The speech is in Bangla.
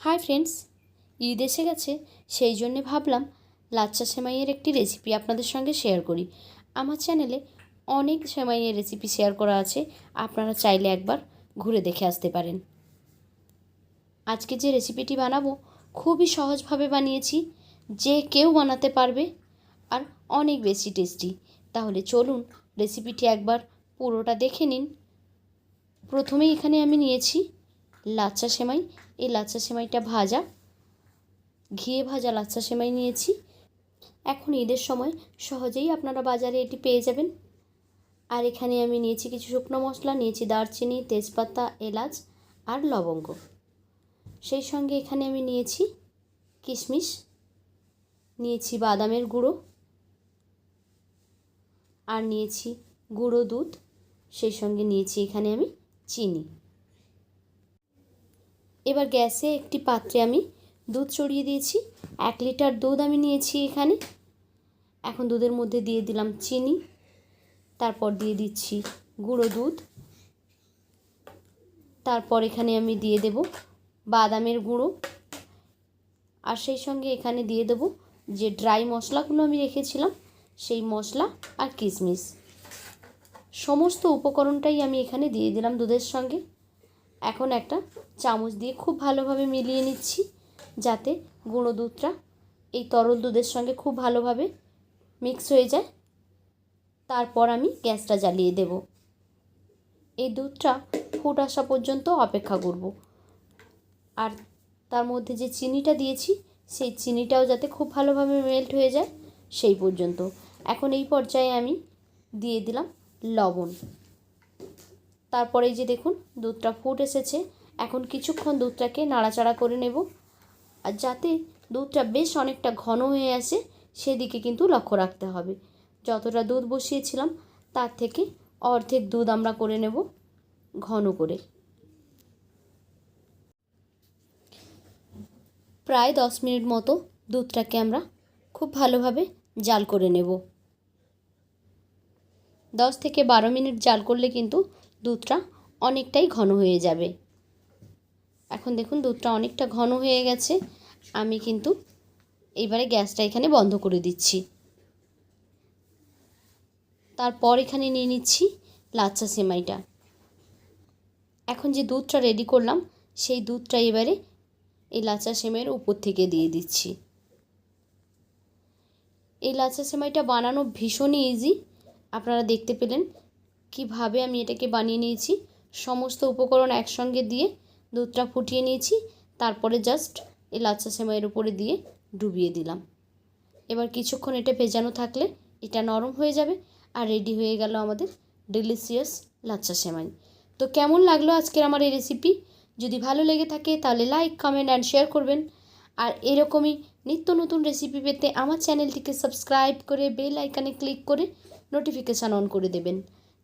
হাই ফ্রেন্ডস, ঈদ এসে গেছে, সেই জন্যে ভাবলাম লাচ্চা সেমাইয়ের একটি রেসিপি আপনাদের সঙ্গে শেয়ার করি। আমার চ্যানেলে অনেক সেমাইয়ের রেসিপি শেয়ার করা আছে, আপনারা চাইলে একবার ঘুরে দেখে আসতে পারেন। আজকে যে রেসিপিটি বানাবো, খুবই সহজভাবে বানিয়েছি, যে কেউ বানাতে পারবে, আর অনেক বেশি টেস্টি তাহলে চলুন রেসিপিটি একবার পুরোটা দেখে নিন। প্রথমেই এখানে আমি নিয়েছি লাচ্চা সেমাই, এই লাচ্চা সেমাইটা ভাজা। ঘিয়ে ভাজা লাচ্চা সেমাই নিয়েছি। এখন ঈদের সময় সহজেই আপনারা বাজারে এটি পেয়ে যাবেন। আর এখানে আমি নিয়েছি কিছু শুকনো মশলা, নিয়েছি দারচিনি, তেজপাতা, এলাচ আর লবঙ্গ। সেই সঙ্গে এখানে আমি নিয়েছি কিশমিশ, নিয়েছি বাদামের গুঁড়ো আর নিয়েছি গুঁড়ো দুধ। সেই সঙ্গে নিয়েছি এখানে আমি চিনি। এবার গ্যাসে একটি পাত্রে আমি দুধ চড়িয়ে দিয়েছি। এক লিটার দুধ আমি নিয়েছি এখানে। এখন দুধের মধ্যে দিয়ে দিলাম চিনি। তারপর দিয়ে দিচ্ছি গুঁড়ো দুধ। তারপর এখানে আমি দিয়ে দেব বাদামের গুঁড়ো। আর সেই সঙ্গে এখানে দিয়ে দেব যে ড্রাই মশলাগুলো আমি রেখেছিলাম, সেই মশলা আর কিশমিশ। সমস্ত উপকরণটাই আমি এখানে দিয়ে দিলাম দুধের সঙ্গে। এখন একটা চামচ দিয়ে খুব ভালোভাবে মিলিয়ে নিচ্ছি, যাতে গুঁড়ো দুধটা এই তরল দুধের সঙ্গে খুব ভালোভাবে মিক্স হয়ে যায়। তারপর আমি গ্যাসটা জ্বালিয়ে দেব। এই দুধটা ফুট আসা পর্যন্ত অপেক্ষা করব। আর তার মধ্যে যে চিনিটা দিয়েছি, সেই চিনিটাও যাতে খুব ভালোভাবে মেল্ট হয়ে যায়, সেই পর্যন্ত। এখন এই পর্যায়ে আমি দিয়ে দিলাম লবণ। তারপরে যে দেখুন, দুধটা ফুট এসেছে। এখন কিছুক্ষণ দুধটাকে নাড়াচাড়া করে নেব। আর যাতে দুধটা বেশ অনেকটা ঘন হয়ে আসে, সেদিকে কিন্তু লক্ষ্য রাখতে হবে। যতটা দুধ বসিয়েছিলাম, তার থেকে অর্ধেক দুধ আমরা করে নেব, ঘন করে। প্রায় দশ মিনিট মতো দুধটাকে আমরা খুব ভালোভাবে জাল করে নেব। দশ থেকে বারো মিনিট জাল করলে কিন্তু দুধটা অনেকটাই ঘন হয়ে যাবে। এখন দেখুন দুধটা অনেকটা ঘন হয়ে গেছে। আমি কিন্তু এবারে গ্যাসটা এখানে বন্ধ করে দিচ্ছি। তারপর এখানে নিয়ে নিচ্ছি লাচ্চা সেমাইটা। এখন যে দুধটা রেডি করলাম, সেই দুধটা এবারে এই লাচ্চা সেমাইয়ের উপর থেকে দিয়ে দিচ্ছি। এই লাচ্চা সেমাইটা বানানো ভীষণই ইজি আপনারা দেখতে পেলেন কীভাবে আমি এটাকে বানিয়ে নিয়েছি, সমস্ত উপকরণ একসঙ্গে দিয়ে দুধটা ফুটিয়ে নিয়েছি, তারপরে জাস্ট এই লাচ্চা সেমাইয়ের উপরে দিয়ে ডুবিয়ে দিলাম। এবার কিছুক্ষণ এটা ভেজানো থাকলে এটা নরম হয়ে যাবে আর রেডি হয়ে গেল আমাদের ডেলিসিয়াস লাচ্চা সেমাই। তো কেমন লাগল আজকের আমার এই রেসিপি যদি ভালো লেগে থাকে তাহলে লাইক কমেন্ট অ্যান্ড শেয়ার করবেন। আর এরকমই নিত্য নতুন রেসিপি পেতে আমার চ্যানেলটিকে সাবস্ক্রাইব করে বেল আইকানে ক্লিক করে নোটিফিকেশান অন করে দেবেন।